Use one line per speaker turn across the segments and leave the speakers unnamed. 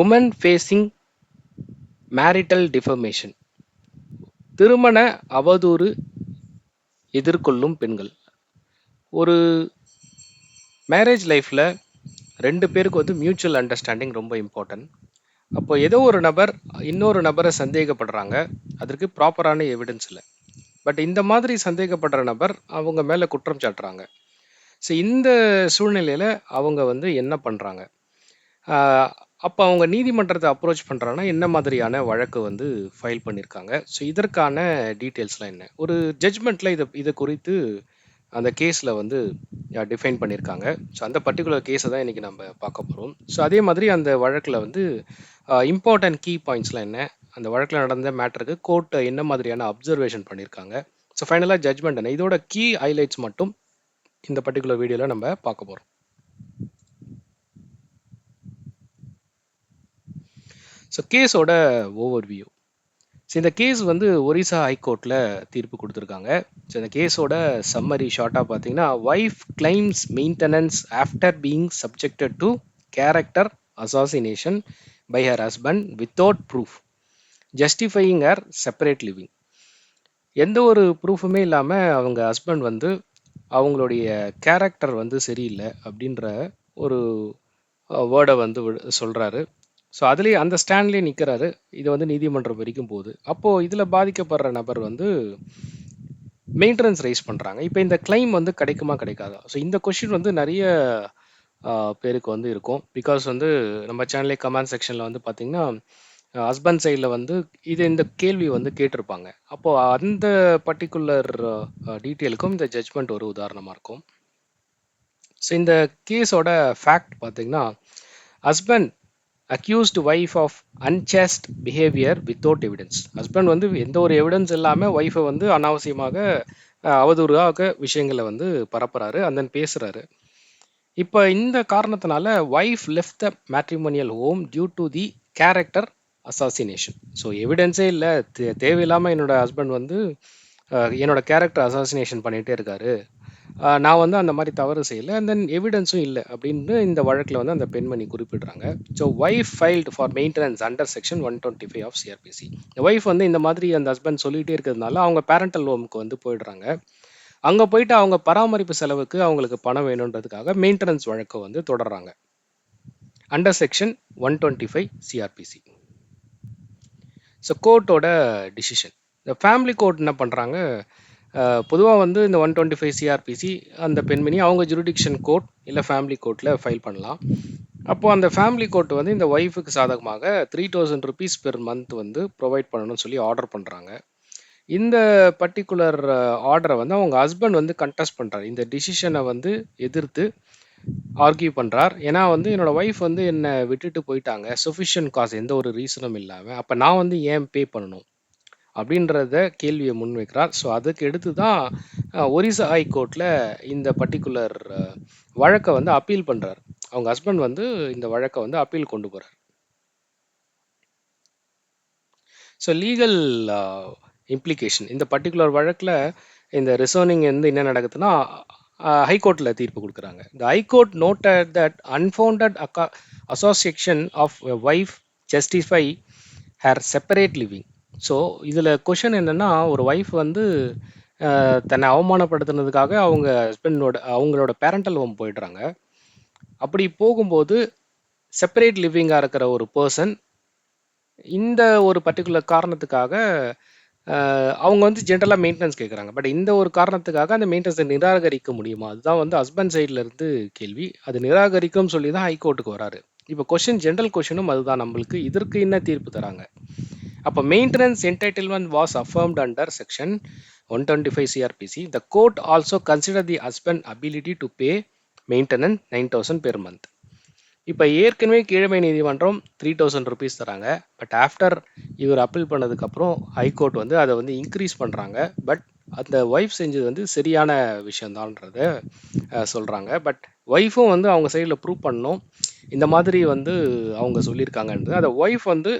Woman facing marital deformation திருமண அவதூறு எதிர்கொள்ளும் பெண்கள். ஒரு மேரேஜ் லைஃப்பில் ரெண்டு பேருக்கு வந்து மியூச்சுவல் அண்டர்ஸ்டாண்டிங் ரொம்ப இம்பார்ட்டன்ட் அப்போ ஏதோ ஒரு நபர் இன்னொரு நபரை சந்தேகப்படுறாங்க. அதற்கு ப்ராப்பரான எவிடன்ஸ் இல்லை. பட் இந்த மாதிரி சந்தேகப்படுற நபர் அவங்க மேலே குற்றம் சாட்டுறாங்க. ஸோ இந்த சூழ்நிலையில் அவங்க வந்து என்ன பண்ணுறாங்க அப்போ அவங்க நீதிமன்றத்தை அப்ரோச் பண்ணுறாங்கன்னா என்ன மாதிரியான வழக்கு வந்து ஃபைல் பண்ணியிருக்காங்க ஸோ இதற்கான டீட்டெயில்ஸ்லாம் என்ன? ஒரு ஜட்ஜ்மெண்ட்டில் இதை இதை குறித்து அந்த கேஸில் வந்து டிஃபைன் பண்ணியிருக்காங்க ஸோ அந்த பர்டிகுலர் கேஸை தான் இன்றைக்கி நம்ம பார்க்க போகிறோம் ஸோ அதே மாதிரி அந்த வழக்கில் வந்து இம்பார்ட்டன்ட் கீ பாயிண்ட்ஸ்லாம் என்ன? அந்த வழக்கில் நடந்த மேட்டருக்கு கோர்ட்டு என்ன மாதிரியான அப்சர்வேஷன் பண்ணியிருக்காங்க ஸோ ஃபைனலாக ஜட்ஜ்மெண்ட் என்ன? இதோட கீ ஹைலைட்ஸ் மட்டும் இந்த பர்டிகுலர் வீடியோவில் நம்ம பார்க்க போகிறோம் ஸோ கேஸோட ஓவர் வியூ ஸோ இந்த கேஸ் வந்து ஒரிசா ஹைகோர்ட்டில் தீர்ப்பு கொடுத்துருக்காங்க. ஸோ இந்த கேஸோட சம்மரி ஷார்ட்டாக பார்த்தீங்கன்னா wife claims maintenance after being subjected to character assassination by her husband without proof justifying her separate living எந்த ஒரு ப்ரூஃபுமே இல்லாமல் அவங்க ஹஸ்பண்ட் வந்து அவங்களுடைய கேரக்டர் வந்து சரியில்லை அப்படின்ற ஒரு வேர்டை வந்து சொல்கிறாரு ஸோ அதுலேயே அந்த ஸ்டாண்ட்லேயே நிற்கிறாரு இது வந்து நீதிமன்றம் வரைக்கும் போகுது. அப்போது இதில் பாதிக்கப்படுற நபர் வந்து மெயின்டெனன்ஸ் ரைஸ் பண்ணுறாங்க இப்போ இந்த கிளைம் வந்து கிடைக்குமா கிடைக்காதா? ஸோ இந்த கொஷின் வந்து நிறைய பேருக்கு வந்து இருக்கும். பிகாஸ் வந்து நம்ம சேனலே கமெண்ட் செக்ஷனில் வந்து பார்த்திங்கன்னா ஹஸ்பண்ட் சைடில் வந்து இது இந்த கேள்வி வந்து கேட்டிருப்பாங்க. அப்போது அந்த பர்டிகுலர் டீட்டெயிலுக்கும் இந்த ஜட்ஜ்மெண்ட் ஒரு உதாரணமாக இருக்கும். ஸோ இந்த கேஸோட ஃபேக்ட் பார்த்திங்கன்னா husband accused wife of unchaste behaviour without evidence husband வந்து எந்த ஒரு எவிடன்ஸ் இல்லாமல் ஒய்ஃபை வந்து அனாவசியமாக அவதூறாக விஷயங்களை வந்து பரப்புறாரு அந்த பேசுகிறாரு இப்போ இந்த காரணத்தினால wife left the matrimonial home due to the character assassination so எவிடன்ஸே இல்லை. தே தேவையில்லாமல் என்னோட ஹஸ்பண்ட் வந்து என்னோட கேரக்டர் அசாசினேஷன் பண்ணிகிட்டே இருக்காரு. நான் வந்து அந்த மாதிரி தவறு செய்யலை. அண்ட் தென் எவிடன்ஸும் இல்லை அப்படின்னு இந்த வழக்கில் வந்து அந்த பெண்மணி குறிப்பிடுறாங்க. So wife filed for maintenance under section one twenty five of CrPC wife வந்து இந்த மாதிரி அந்த ஹஸ்பண்ட் சொல்லிகிட்டே இருக்கிறதுனால அவங்க பேரண்டல் ஹோமுக்கு வந்து போயிடுறாங்க. அங்கே போயிட்டு அவங்க பராமரிப்பு செலவுக்கு அவங்களுக்கு பணம் வேணுன்றதுக்காக மெயின்டெனன்ஸ் வழக்கை வந்து தொடர்றாங்க. Under section one twenty five CrPC so கோர்ட்டோட decision இந்த ஃபேமிலி கோர்ட் என்ன பண்ணுறாங்க பொதுவாக வந்து இந்த ஒன் டுவெண்ட்டி ஃபைவ் சிஆர்பிசி அந்த பெண்மணி அவங்க ஜுரிடிக்ஷன் கோர்ட் இல்லை ஃபேமிலி கோர்ட்டில் ஃபைல் பண்ணலாம். அப்போது அந்த ஃபேமிலி கோர்ட் வந்து இந்த ஒய்ஃபுக்கு சாதகமாக three thousand rupees per month வந்து ப்ரொவைட் பண்ணணும்னு சொல்லி ஆர்டர் பண்ணுறாங்க இந்த பர்டிகுலர் ஆர்டரை வந்து அவங்க ஹஸ்பண்ட் வந்து கண்டெஸ்ட் பண்ணுறாரு இந்த டிசிஷனை வந்து எதிர்த்து ஆர்கியூ பண்ணுறார் ஏன்னா வந்து என்னோடய ஒய்ஃப் வந்து என்னை விட்டுட்டு போயிட்டாங்க. சஃபிஷியன்ட் காசு எந்த ஒரு ரீசனும் இல்லாமல் அப்போ நான் வந்து ஏன் பே பண்ணணும்? அப்படின்றத கேள்வியை முன்வைக்கிறார். ஸோ அதுக்கு எடுத்து தான் ஒரிசா ஹைகோர்ட்டில் இந்த பர்டிகுலர் வழக்கை வந்து அப்பீல் பண்ணுறார் அவங்க ஹஸ்பண்ட் வந்து இந்த வழக்கை வந்து அப்பீல் கொண்டு போகிறார் ஸோ லீகல் இம்ப்ளிகேஷன் இந்த பர்டிகுலர் வழக்கில் இந்த ரிசர்னிங் வந்து என்ன நடக்குதுன்னா ஹைகோர்ட்டில் தீர்ப்பு கொடுக்குறாங்க. இந்த high court noted that unfounded accusation of wife justify her separate living so இதில் கொஷின் என்னென்னா ஒரு ஒய்ஃப் வந்து தன்னை அவமானப்படுத்துனதுக்காக அவங்க ஹஸ்பண்டோட அவங்களோட பேரண்டல் ஹோம் போயிடுறாங்க. அப்படி போகும்போது செப்பரேட் லிவிங்காக இருக்கிற ஒரு பர்சன் இந்த ஒரு பர்டிகுலர் காரணத்துக்காக அவங்க வந்து ஜென்ரலாக மெயின்டெனன்ஸ் கேட்குறாங்க பட் இந்த ஒரு காரணத்துக்காக அந்த மெயின்டெனன்ஸை நிராகரிக்க முடியுமா? அதுதான் வந்து ஹஸ்பண்ட் சைடில் இருந்து கேள்வி. அது நிராகரிக்கும் சொல்லி தான் ஹைகோர்ட்டுக்கு வராரு. இப்போ கொஷின் ஜென்ரல் கொஷினும் அதுதான். நம்மளுக்கு இதற்கு என்ன தீர்ப்பு தராங்க? அப்போ maintenance entitlement was affirmed under section one twenty five CrPC the court also consider the husband ability to pay maintenance nine thousand per month இப்போ ஏற்கனவே கீழமை நீதிமன்றம் த்ரீ தௌசண்ட் ருபீஸ் தராங்க. பட் ஆஃப்டர் இவர் அப்பீல் பண்ணதுக்கப்புறம் ஹைகோர்ட் வந்து அதை வந்து இன்க்ரீஸ் பண்ணுறாங்க பட் அந்த ஒய்ஃப் செஞ்சது வந்து சரியான விஷயந்தான்றத சொல்கிறாங்க பட் ஒய்ஃபும் வந்து அவங்க சைடில் ப்ரூவ் பண்ணணும். இந்த மாதிரி வந்து அவங்க சொல்லியிருக்காங்கன்றது. அதை ஒய்ஃப் வந்து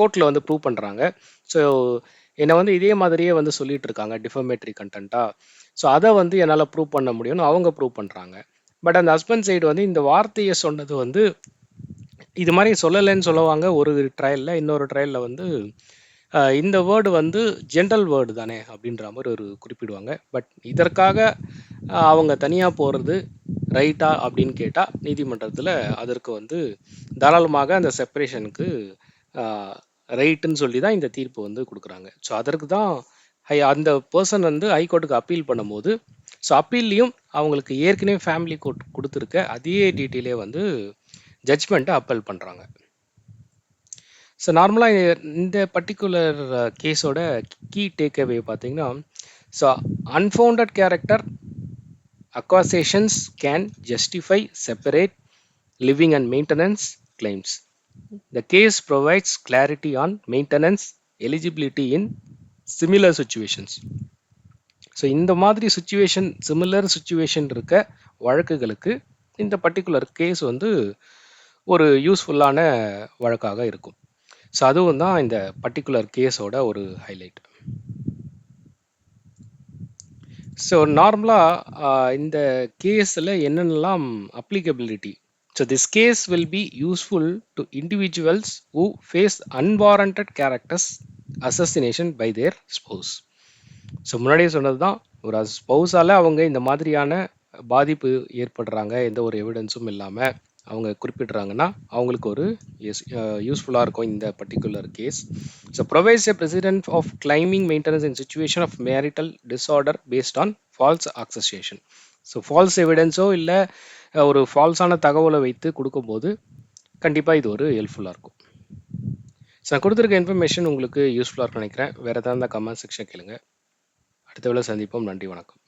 கோர்ட்டில் வந்து ப்ரூவ் பண்ணுறாங்க ஸோ என்னை வந்து இதே மாதிரியே வந்து சொல்லிட்டு இருக்காங்க டிஃபமேட்ரி கண்டென்ட்டா ஸோ அதை வந்து என்னால் ப்ரூவ் பண்ண முடியும்னு அவங்க ப்ரூவ் பண்ணுறாங்க பட் அந்த ஹஸ்பண்ட் சைடு வந்து இந்த வார்த்தையை சொன்னது வந்து இது மாதிரி சொல்லலைன்னு சொல்லுவாங்க ஒரு ட்ரையலில் இன்னொரு ட்ரையலில் வந்து இந்த வேர்டு வந்து ஜென்ரல் வேர்டு தானே அப்படின்ற மாதிரி ஒரு குறிப்பிடுவாங்க. பட் இதற்காக அவங்க தனியாக போகிறது ரைட்டா அப்படின்னு கேட்டால் நீதிமன்றத்தில் அதற்கு வந்து தாராளமாக அந்த செப்பரேஷனுக்கு ரைட்டுன்னு சொல்லி தான் இந்த தீர்ப்பு வந்து கொடுக்குறாங்க. ஸோ அதற்கு தான் ஹை அந்த பர்சன் வந்து ஹைகோர்ட்டுக்கு அப்பீல் பண்ணும்போது ஸோ அப்பீல்லையும் அவங்களுக்கு ஏற்கனவே ஃபேமிலி கோர்ட் கொடுத்துருக்க அதே டீட்டெயிலே வந்து ஜட்ஜ்மெண்ட்டை அப்பீல் பண்ணுறாங்க ஸோ நார்மலாக இந்த பர்டிகுலர் கேஸோட கீ டேக் அவே பார்த்தீங்கன்னா so unfounded character accusations can justify separate living and maintenance claims The case provides clarity on maintenance eligibility in similar situations. So இந்த மாதிரி சுச்சுவேஷன் சிமிலர் சுச்சுவேஷன் இருக்க வழக்குகளுக்கு இந்த பர்டிகுலர் கேஸ் வந்து ஒரு யூஸ்ஃபுல்லான வழக்காக இருக்கும் ஸோ அதுவும் தான் இந்த பர்டிகுலர் கேஸோட ஒரு ஹைலைட் ஸோ நார்மலாக இந்த கேஸில் என்னென்னலாம் applicability so this case will be useful to individuals who face unwarranted characters assassination by their spouse. So முன்னாடியே சொன்னது தான் ஒரு ஸ்பௌஸால் அவங்க இந்த மாதிரியான பாதிப்பு ஏற்படுறாங்க எந்த ஒரு எவிடன்ஸும் இல்லாமல் அவங்க குறிப்பிடுறாங்கன்னா அவங்களுக்கு ஒரு எஸ் யூஸ்ஃபுல்லாக இருக்கும் இந்த particular case so provides a precedent of claiming maintenance in situation of marital disorder based on false accusation so false எவிடன்ஸோ இல்லை ஒரு ஃபால்ஸான தகவலை வைத்து கொடுக்கும்போது கண்டிப்பாக இது ஒரு ஹெல்ப்ஃபுல்லாக இருக்கும். ஸோ நான் கொடுத்துருக்க இன்ஃபர்மேஷன் உங்களுக்கு யூஸ்ஃபுல்லாக இருக்கும்னு நினைக்கிறேன். வேறு ஏதாவது இருந்தால் கமெண்ட் செக்ஷன் கேளுங்க. அடுத்த வேலை சந்திப்போம். நன்றி வணக்கம்.